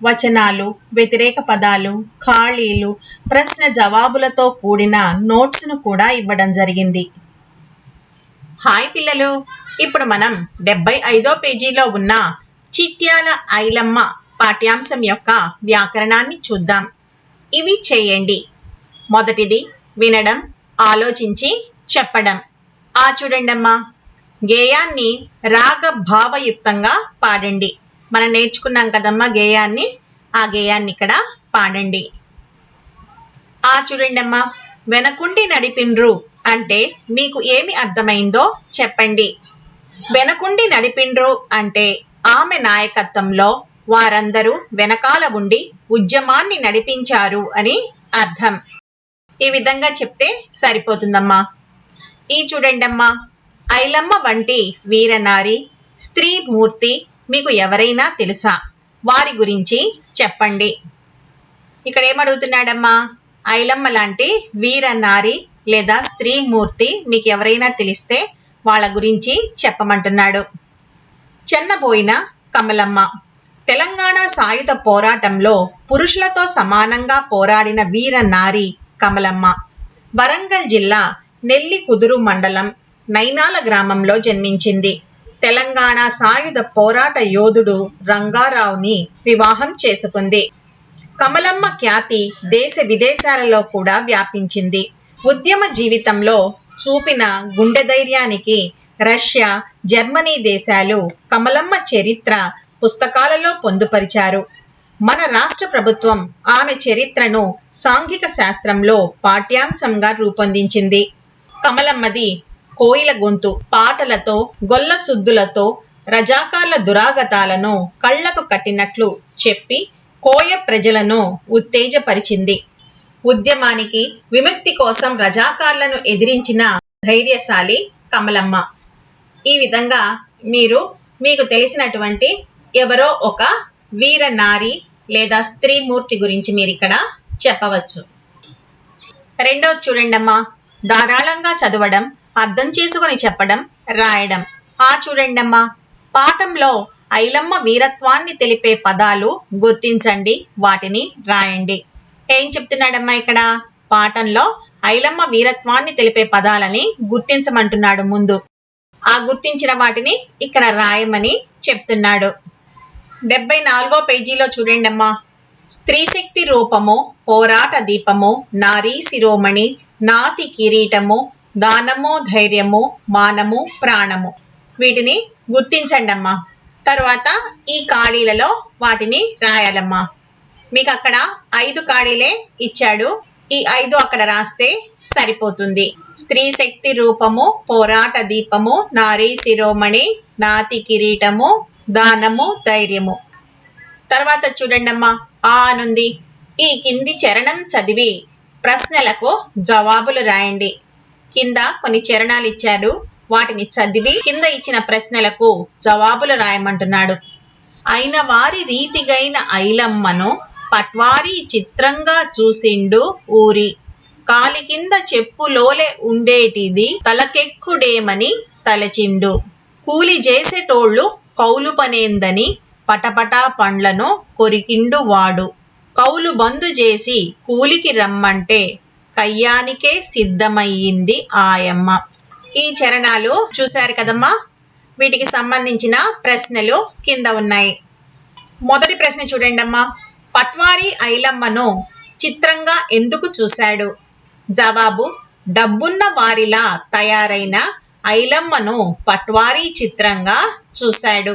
వచనాలు వ్యతిరేక పదాలు ఖాళీలు ప్రశ్న జవాబులతో కూడిన నోట్స్ను కూడా ఇవ్వడం జరిగింది. హాయ్ పిల్లలు! ఇప్పుడు మనం డెబ్బై ఐదో పేజీలో ఉన్న చిట్యాల ఐలమ్మ పాఠ్యాంశం యొక్క వ్యాకరణాన్ని చూద్దాం. ఇవి చేయండి. మొదటిది వినడం ఆలోచించి చెప్పడం. ఆ చూడండమ్మా! గేయాన్ని రాగ భావయుక్తంగా పాడండి. మనం నేర్చుకున్నాం కదమ్మా గేయాన్ని? ఆ గేయాన్ని ఇక్కడ పాడండి. ఆ చూడండమ్మా వెనకుండి నడిపిండ్రు అంటే మీకు ఏమి అర్థమైందో చెప్పండి. వెనకుండి నడిపిండ్రు అంటే ఆమె నాయకత్వంలో వారందరూ వెనకాల ఉండి ఉద్యమాన్ని నడిపించారు అని అర్థం. ఈ విధంగా చెప్తే సరిపోతుందమ్మా. ఈ చూడండమ్మా ఐలమ్మ వంటి వీరనారి స్త్రీ మూర్తి మీకు ఎవరైనా తెలుసా? వారి గురించి చెప్పండి. ఇక్కడ ఏమడుగుతున్నాడమ్మా? ఐలమ్మ లాంటి వీర నారి లేదా స్త్రీ మూర్తి మీకు ఎవరైనా తెలిస్తే వాళ్ళ గురించి చెప్పమంటున్నాడు. చెన్నబోయిన కమలమ్మ. తెలంగాణ సాయుధ పోరాటంలో పురుషులతో సమానంగా పోరాడిన వీర నారి కమలమ్మ. వరంగల్ జిల్లా నెల్లి కుదురు మండలం నైనాల గ్రామంలో జన్మించింది. తెలంగాణ సాయుధ పోరాట యోధుడు రంగారావుని వివాహం చేసుకుంది. కమలమ్మ ఖ్యాతి దేశ విదేశాలలో కూడా వ్యాపించింది. ఉద్యమ జీవితంలో చూపిన గుండె ధైర్యానికి రష్యా జర్మనీ దేశాలు కమలమ్మ చరిత్ర పుస్తకాలలో పొందుపరిచారు. మన రాష్ట్ర ప్రభుత్వం ఆమె చరిత్రను సాంఘిక శాస్త్రంలో పాఠ్యాంశంగా రూపొందించింది. కమలమ్మది కోయిల గొంతు పాటలతో గొల్ల సుద్దులతో రజాకార్ల దురాగతాలను కళ్ళకు కట్టినట్లు చెప్పి కోయ ప్రజలను ఉత్తేజపరిచింది. ఉద్యమానికి విముక్తి కోసం రజాకార్లను ఎదిరించిన ధైర్యశాలి కమలమ్మ. ఈ విధంగా మీరు మీకు తెలిసినటువంటి ఎవరో ఒక వీర నారి లేదా స్త్రీ మూర్తి గురించి మీరు ఇక్కడ చెప్పవచ్చు. రెండోది చూడండమ్మా ధారాళంగా చదవడం అర్థం చేసుకొని చెప్పడం రాయడం. ఆ చూడండమ్మా పాఠంలో ఐలమ్మ వీరత్వాన్ని తెలిపే పదాలు గుర్తించండి వాటిని రాయండి. ఏం చెప్తున్నాడమ్మా ఇక్కడ? పాఠంలో ఐలమ్మ వీరత్వాన్ని తెలిపే పదాలని గుర్తించమంటున్నాడు ముందు. ఆ గుర్తించిన వాటిని ఇక్కడ రాయమని చెప్తున్నాడు. డెబ్బై నాలుగో పేజీలో చూడండమ్మా స్త్రీశక్తి రూపము పోరాట దీపము నారీ శిరోమణి నాతి కిరీటము దానము ధైర్యము మానము ప్రాణము. వీటిని గుర్తించండి అమ్మా తర్వాత ఈ ఖాళీలలో వాటిని రాయాలమ్మా. మీకు అక్కడ ఐదు ఖాళీలే ఇచ్చాడు. ఈ ఐదు అక్కడ రాస్తే సరిపోతుంది. స్త్రీ శక్తి రూపము పోరాట దీపము నారీ శిరోమణి నాతి కిరీటము దానము ధైర్యము. తర్వాత చూడండమ్మా ఆ అనుంది. ఈ కింది చరణం చదివి ప్రశ్నలకు జవాబులు రాయండి. కింద కొన్ని చరణాలు ఇచ్చాడు. వాటిని చదివి కింద ఇచ్చిన ప్రశ్నలకు జవాబులు రాయమంటున్నాడు. అయిన వారి రీతిగైన ఐలమ్మను పట్వారి చిత్రంగా చూసిండు ఊరి. కాలి కింద చెప్పులోలే ఉండేటిది తలకెక్కుడేమని తలచిండు. కూలి చేసేటోళ్ళు కౌలు పనేందని పటపటా పండ్లను కొరికిండు వాడు. కౌలు బందు చేసి కూలికి రమ్మంటే కయ్యానికే సిద్ధమయ్యింది ఆయమ్మ. ఈ చరణాలు చూశారు కదమ్మా? వీటికి సంబంధించిన ప్రశ్నలు కింద ఉన్నాయి. మొదటి ప్రశ్న చూడండి అమ్మా. పట్వారి ఐలమ్మను చిత్రంగా ఎందుకు చూశాడు? జవాబు డబ్బున్న వారిలా తయారైన ఐలమ్మను పట్వారీ చిత్రంగా చూశాడు.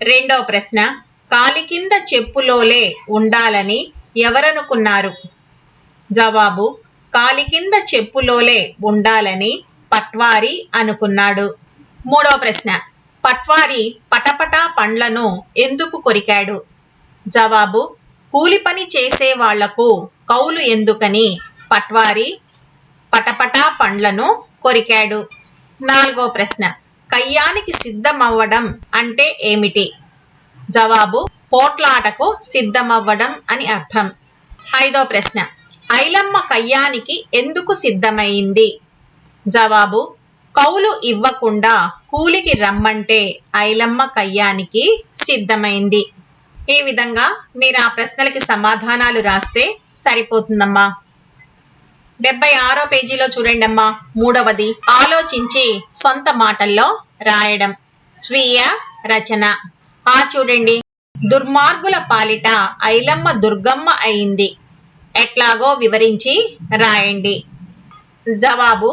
రెండో ప్రశ్న కాలి కింద చెప్పులోలే ఉండాలని ఎవరనుకున్నారు? జవాబు కాలి కింద చెప్పులోలే ఉండాలని పట్వారి అనుకున్నాడు. మూడో ప్రశ్న పట్వారి పటపటా పండ్లను ఎందుకు కొరికాడు? జవాబు కూలి పని చేసే వాళ్ళకు కౌలు ఎందుకని పట్వారి పటపటా పండ్లను కొరికాడు? నాలుగో ప్రశ్న కయ్యానికి సిద్ధమవ్వడం అంటే ఏమిటి? జవాబు పోట్లాటకు సిద్ధమవ్వడం అని అర్థం. ఐదో ప్రశ్న ఐలమ్మ కయ్యానికి ఎందుకు సిద్ధమైంది? జవాబు కౌలు ఇవ్వకుండా కూలికి రమ్మంటే ఐలమ్మ కయ్యానికి సిద్ధమైంది. ఈ విధంగా మీరు ఆ ప్రశ్నలకి సమాధానాలు రాస్తే సరిపోతుందమ్మా. డెబ్బై ఆరో పేజీలో చూడండి అమ్మా మూడవది ఆలోచించి సొంత మాటల్లో రాయడం. స్వీయ రచన. ఆ చూడండి. దుర్మార్గుల పాలిట ఐలమ్మ దుర్గమ్మ అయింది. ఎట్లాగో వివరించి రాయండి. జవాబు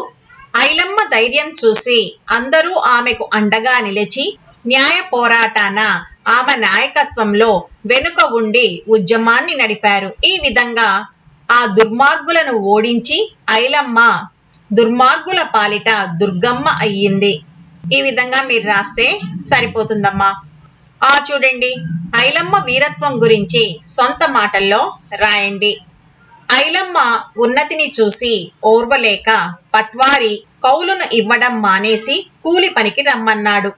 ఐలమ్మ ధైర్యం చూసి అందరూ ఆమెకు అండగా నిలిచి న్యాయ పోరాటాన ఆమె నాయకత్వంలో వెనుక ఉండి ఉద్యమాన్ని నడిపారు. ఈ విధంగా ఆ దుర్మార్గులను ఓడించి ఐలమ్మ దుర్మార్గుల పాలిట దుర్గమ్మ అయ్యింది. ఈ విధంగా మీరు రాస్తే సరిపోతుందమ్మా. ఆ చూడండి ఐలమ్మ వీరత్వం గురించి సొంత మాటల్లో రాయండి. ఐలమ్మ ఉన్నతిని చూసి ఓర్వలేక పట్వారి కౌలును ఇవ్వడం మానేసి కూలి పనికి రమ్మన్నాడు.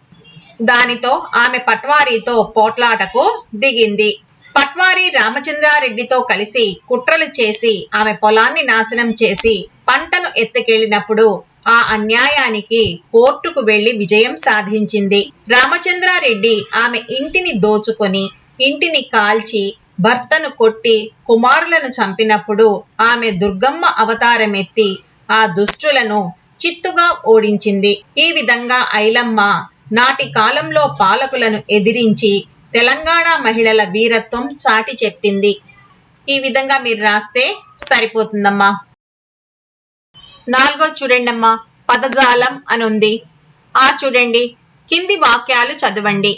దానితో ఆమె పట్వారీతో పోట్లాటకు దిగింది. పట్వారి రామచంద్రారెడ్డితో కలిసి కుట్రలు చేసి ఆమె పొలాన్ని నాశనం చేసి పంటను ఎత్తుకెళ్ళినప్పుడు ఆ అన్యాయానికి కోర్టుకు వెళ్ళి విజయం సాధించింది. రామచంద్రారెడ్డి ఆమె ఇంటిని దోచుకొని ఇంటిని కాల్చి భర్తను కొట్టి కుమారులను చంపినప్పుడు ఆమె దుర్గమ్మ అవతారమెత్తి ఆ దుష్టులను చిత్తుగా ఓడించింది. ఈ విధంగా ఐలమ్మ నాటి కాలంలో పాలకులను ఎదిరించి తెలంగాణ మహిళల వీరత్వం చాటి చెప్పింది. ఈ విధంగా మీరు రాస్తే సరిపోతుందమ్మా. నాలుగో చూడండమ్మా పదజాలం అని ఉంది ఆ చూడండి కింది వాక్యాలు చదవండి.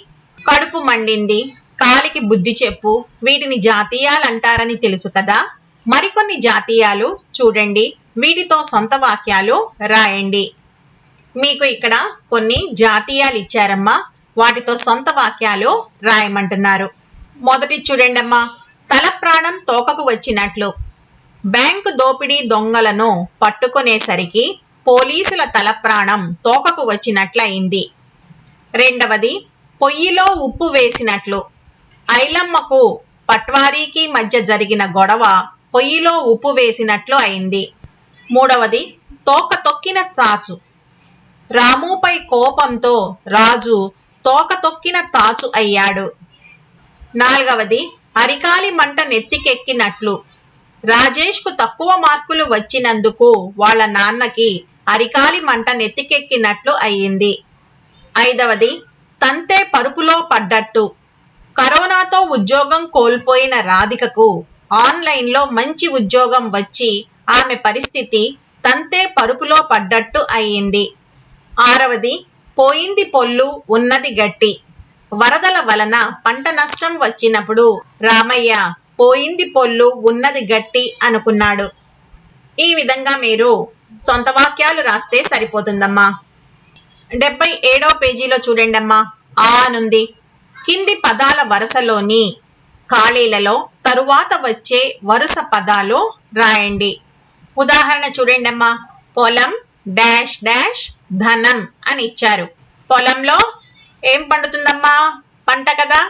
కడుపు మండింది కాలికి బుద్ధి చెప్పు. వీటిని జాతీయాలు అంటారని తెలుసు కదా? మరికొన్ని జాతీయాలు చూడండి. వీటితో సొంత వాక్యాలు రాయండి. మీకు ఇక్కడ కొన్ని జాతీయాలు ఇచ్చారమ్మా. వాటితో సొంత వాక్యాలు రాయమంటున్నారు. మొదటి చూడండి అమ్మా తల ప్రాణం తోకకు వచ్చినట్లు. బ్యాంకు దోపిడీ దొంగలను పట్టుకునేసరికి పోలీసుల తల ప్రాణం తోకకు వచ్చినట్లయింది. రెండవది పొయ్యిలో ఉప్పు వేసినట్లు. ఐలమ్మకు పట్వారీకి మధ్య జరిగిన గొడవ పొయ్యిలో ఉప్పు వేసినట్లు అయింది. మూడవది తోక తొక్కిన తాచు. రాముపై కోపంతో రాజు తోక తొక్కిన తాచు అయ్యాడు. నాలుగవది అరికాలి మంట నెత్తికెక్కినట్లు. రాజేష్కు తక్కువ మార్కులు వచ్చినందుకు వాళ్ళ నాన్నకి అరికాలి మంట నెత్తికెక్కినట్లు అయ్యింది. ఐదవది తంతే పరుపులో పడ్డట్టు. కరోనాతో ఉద్యోగం కోల్పోయిన రాధికకు ఆన్లైన్లో మంచి ఉద్యోగం వచ్చి ఆమె పరిస్థితి తంతే పరుపులో పడ్డట్టు అయ్యింది. ఆరవది పోయింది పొల్లు ఉన్నది గట్టి. వరదల వలన పంట నష్టం వచ్చినప్పుడు రామయ్య పోయింది పొల్లు ఉన్నది గట్టి అనుకున్నాడు. ఈ విధంగా మీరు సొంత వాక్యాలు రాస్తే సరిపోతుందమ్మా. డెబ్బై ఏడో పేజీలో చూడండి అమ్మా ఆ అనుంది. కింది పదాల వరుసలోని ఖాళీలలో తరువాత వచ్చే వరుస పదాలు రాయండి. ఉదాహరణ చూడండి అమ్మా పొలం డాష్ డాష్ ధనం అని ఇచ్చారు. పొలంలో ఏం పండుతుందమ్మా? పంట కదా.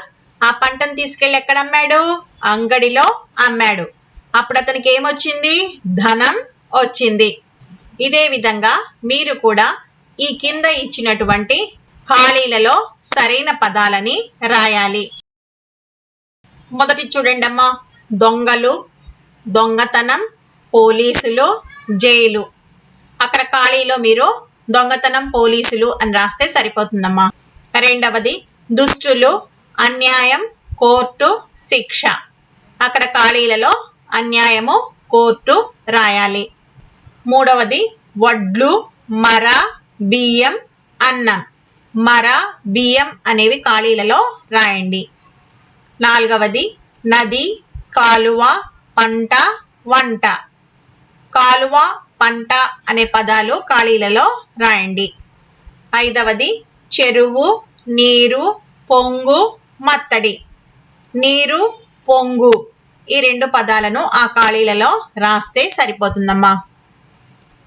ఆ పంటను తీసుకెళ్ళి ఎక్కడ అమ్మాడు? అంగడిలో అమ్మాడు. అప్పుడు అతనికి ఏమొచ్చింది? ధనం వచ్చింది. ఇదే విధంగా మీరు కూడా ఈ కింద ఇచ్చినటువంటి ఖాళీలలో సరైన పదాలని రాయాలి. మొదటి చూడండమ్మా. దొంగలు దొంగతనం పోలీసులు జైలు. అక్కడ ఖాళీలో మీరు దొంగతనం పోలీసులు అని రాస్తే సరిపోతుందమ్మా. రెండవది దుష్టులు అన్యాయం కోర్టు శిక్ష. అక్కడ ఖాళీలలో అన్యాయము కోర్టు రాయాలి. మూడవది వడ్లు మర బియ్యం అన్నం. మర బియ్యం అనేవి ఖాళీలలో రాయండి. నాలుగవది నది కాలువ పంట వంట. కాలువ పంట అనే పదాలు ఖాళీలలో రాయండి. ఐదవది చెరువు నీరు పొంగు మత్తడి. నీరు పొంగు ఈ రెండు పదాలను ఆ ఖాళీలలో రాస్తే సరిపోతుందమ్మా.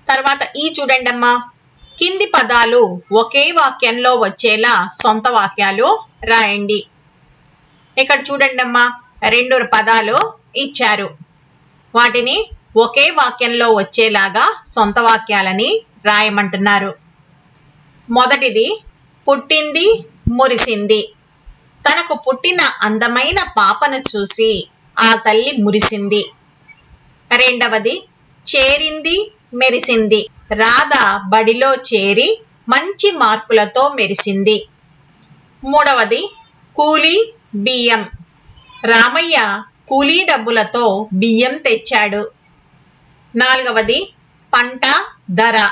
తర్వాత ఈ చూడండమ్మా. కింది పదాలు ఒకే వాక్యంలో వచ్చేలా సొంత వాక్యాలు రాయండి. ఇక్కడ చూడండమ్మా రెండు పదాలు ఇచ్చారు. వాటిని ఒకే వాక్యంలో వచ్చేలాగా సొంత వాక్యాలని రాయమంటున్నారు. మొదటిది పుట్టింది మురిసింది. తనకు పుట్టిన అందమైన పాపను చూసి ఆ తల్లి మురిసింది. రెండవది చేరింది మెరిసింది. రాధ బడిలో చేరి మంచి మార్కులతో మెరిసింది. మూడవది కూలి బియ్యం. రామయ్య కూలీ డబ్బులతో బియ్యం తెచ్చాడు. నాలుగవది పంట ధర.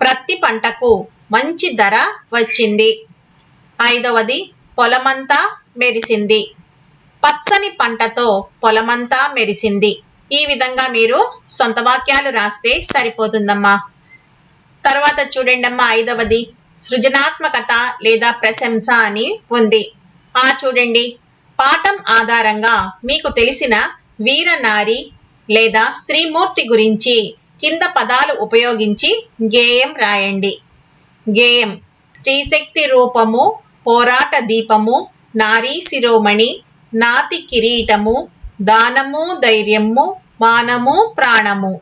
ప్రతి పంటకు మంచి ధర వచ్చింది. ఐదవది పొలమంతా మెరిసింది. పచ్చని పంటతో పొలమంతా మెరిసింది. ఈ విధంగా మీరు సొంత వాక్యాలు రాస్తే సరిపోతుందమ్మా. తర్వాత చూడండమ్మా ఐదవది. సృజనాత్మకత లేదా ప్రశంస అని ఉంది. ఆ చూడండి. పాఠం ఆధారంగా మీకు తెలిసిన వీర నారి లేదా స్త్రీమూర్తి గురించి కింద పదాలు ఉపయోగించి గేయం రాయండి. గేయం. స్త్రీశక్తి రూపము పోరాట దీపము నారీ శిరోమణి నాతి కిరీటము దానము ధైర్యము మానము ప్రాణము.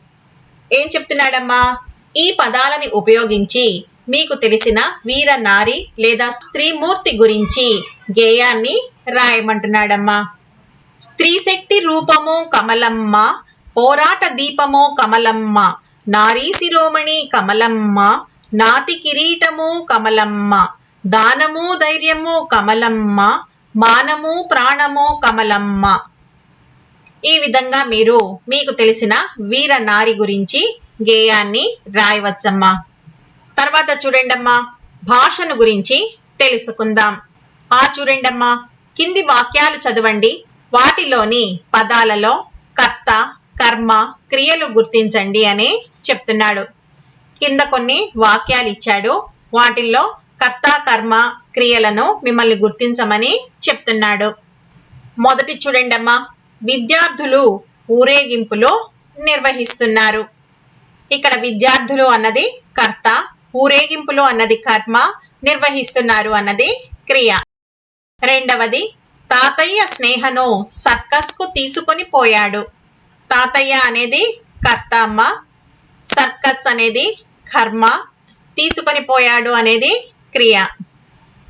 ఏం చెప్తున్నాడమ్మా? ఈ పదాలని ఉపయోగించి మీకు తెలిసిన వీర నారి లేదా స్త్రీమూర్తి గురించి గేయాన్ని రాయమంటున్నాడమ్మా. స్త్రీ శక్తి రూపము కమలమ్మ పోరాట దీపము కమలమ్మ నారీ శిరోమణి కమలమ్మ నాతి కిరీటము కమలమ్మ దానము ధైర్యము కమలమ్మ మానము ప్రాణము కమలమ్మ. ఈ విధంగా మీరు మీకు తెలిసిన వీర నారి గురించి గేయాన్ని రాయవచ్చమ్మా. తర్వాత చూడండమ్మా భాషను గురించి తెలుసుకుందాం. ఆ చూడండమ్మా కింది వాక్యాలు చదవండి. వాటిలోని పదాలలో కర్త కర్మ క్రియలు గుర్తించండి అని చెప్తున్నాడు. కింద కొన్ని వాక్యాలు ఇచ్చాడు. వాటిల్లో కర్త కర్మ క్రియలను మిమ్మల్ని గుర్తించమని చెప్తున్నాడు. మొదటి చూడండమ్మా విద్యార్థులు ఊరేగింపులో నిర్వహిస్తున్నారు. ఇక్కడ విద్యార్థులు అన్నది కర్త ఊరేగింపులు అన్నది కర్మ నిర్వహిస్తున్నారు అన్నది క్రియ. రెండవది తాతయ్య స్నేహను సర్కస్కు తీసుకొని పోయాడు. తాతయ్య అనేది కర్త అమ్మ సర్కస్ అనేది కర్మ తీసుకొని పోయాడు అనేది క్రియ.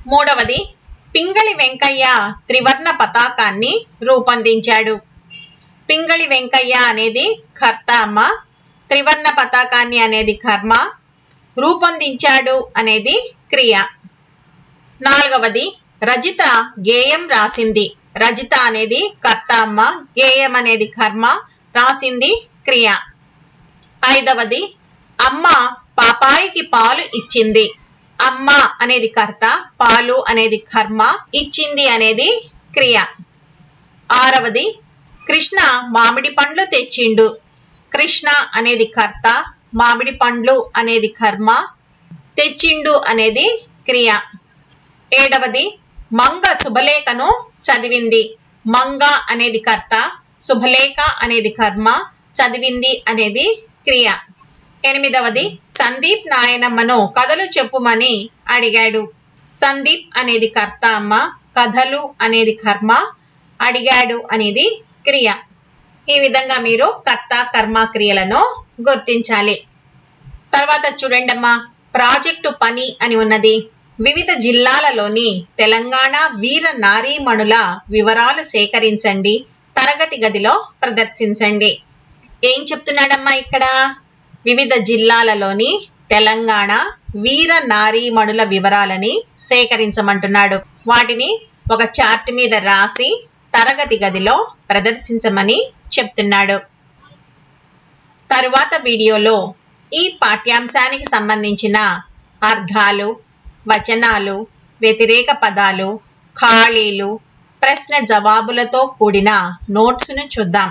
మూడవది పింగళి వెంకయ్య త్రివర్ణ పతాకాన్ని రూపొందించాడు. పింగళి వెంకయ్య అనేది కర్త అమ్మ త్రివర్ణ పతాకాన్ని అనేది కర్మ రూపొందించాడు అనేది క్రియ. నాలుగవది రజిత గేయం రాసింది. రజిత అనేది కర్త అమ్మ గేయం అనేది కర్మ రాసింది క్రియ. ఐదవది అమ్మ పాపాయికి పాలు ఇచ్చింది. అమ్మ అనేది కర్త పాలు అనేది కర్మ ఇచ్చింది అనేది క్రియ. ఆరవది కృష్ణ మామిడి పండ్లు తెచ్చిండు. కృష్ణ అనేది కర్త మామిడి పండ్లు అనేది కర్మ తెచ్చిండు అనేది క్రియ. ఏడవది మంగ శుభలేఖను చదివింది. మంగ అనేది కర్త శుభలేఖ అనేది కర్మ చదివింది అనేది క్రియ. ఎనిమిదవది సందీప్ నాయనమ్మను కథలు చెప్పుమని అడిగాడు. సందీప్ అనేది కర్త అమ్మ కథలు అనేది కర్మ అడిగాడు అనేది క్రియ. ఈ విధంగా మీరు కర్త కర్మ క్రియలను గుర్తించాలి. తర్వాత చూడండమ్మా ప్రాజెక్టు పని అని ఉన్నది. వివిధ జిల్లాలలోని తెలంగాణ వీర నారీమణుల వివరాలు సేకరించండి తరగతి గదిలో ప్రదర్శించండి. ఏం చెప్తున్నాడమ్మా ఇక్కడ? వివిధ జిల్లాలలోని తెలంగాణ వీర నారీమణుల వివరాలని సేకరించమంటున్నాడు. వాటిని ఒక చార్ట్ మీద రాసి తరగతి గదిలో ప్రదర్శించమని చెప్తున్నాడు. తరువాత వీడియోలో ఈ పాఠ్యాంశానికి సంబంధించిన అర్థాలు వచనాలు వ్యతిరేక పదాలు ఖాళీలు ప్రశ్న జవాబులతో కూడిన నోట్స్ను చూద్దాం.